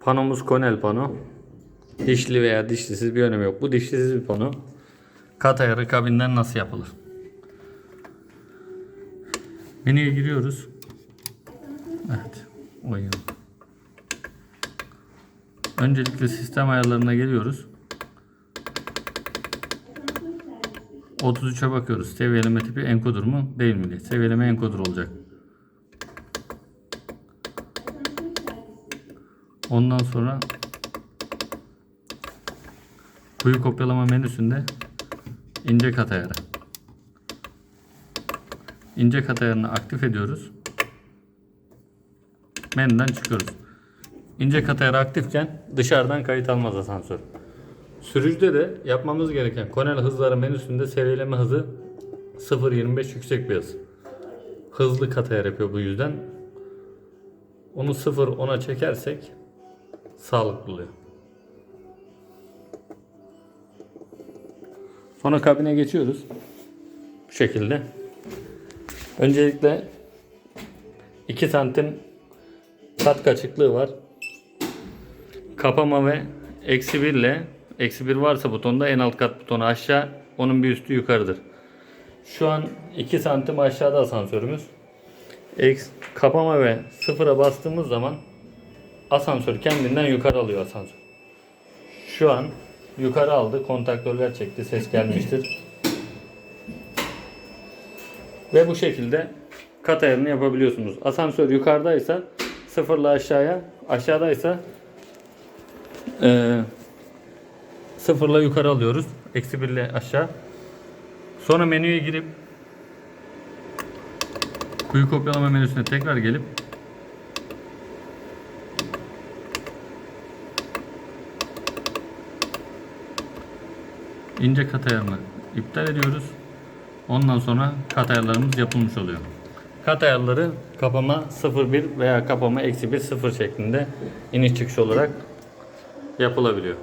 Panomuz konel pano. Dişli veya dişlisiz bir önemi yok. Bu dişlisiz bir pano. Kat ayarı kabinden nasıl yapılır? Menüye giriyoruz. Evet. Oyun. Öncelikle sistem ayarlarına geliyoruz. 33'e bakıyoruz. Seviyeleme tipi encoder mu değil mi diye. Seviyeleme encoder olacak. Ondan sonra kuyu kopyalama menüsünde ince kat ayarı. İnce kat ayarını aktif ediyoruz. Menüden çıkıyoruz. İnce kat ayarı aktifken dışarıdan kayıt almaz asansör. Sürücüde de yapmamız gereken konel hızları menüsünde seviyeleme hızı 0.25 yüksek bir hız. Hızlı kat ayar yapıyor bu yüzden. Onu 0.10'a çekersek sağlıklı oluyor. Sonra kabine geçiyoruz. Bu şekilde. Öncelikle 2 santim kat kaçıklığı var. Kapama ve eksi 1 ile eksi 1 varsa butonda en alt kat butonu aşağı onun bir üstü yukarıdır. Şu an 2 santim aşağıda asansörümüz. Eks, kapama ve sıfıra bastığımız zaman asansör kendinden yukarı alıyor asansör. Şu an yukarı aldı. Kontaktörler çekti. Ses gelmiştir. Ve bu şekilde kat ayarını yapabiliyorsunuz. Asansör yukarıdaysa sıfırla aşağıya, aşağıdaysa eee sıfırla yukarı alıyoruz. Eksi birle aşağı. Sonra menüye girip kuyu kopyalama menüsüne tekrar gelip ince kat ayarını iptal ediyoruz. Ondan sonra kat ayarlarımız yapılmış oluyor. Kat ayarları kapama 0.1 veya kapama eksi 1 0 şeklinde iniş çıkış olarak yapılabiliyor.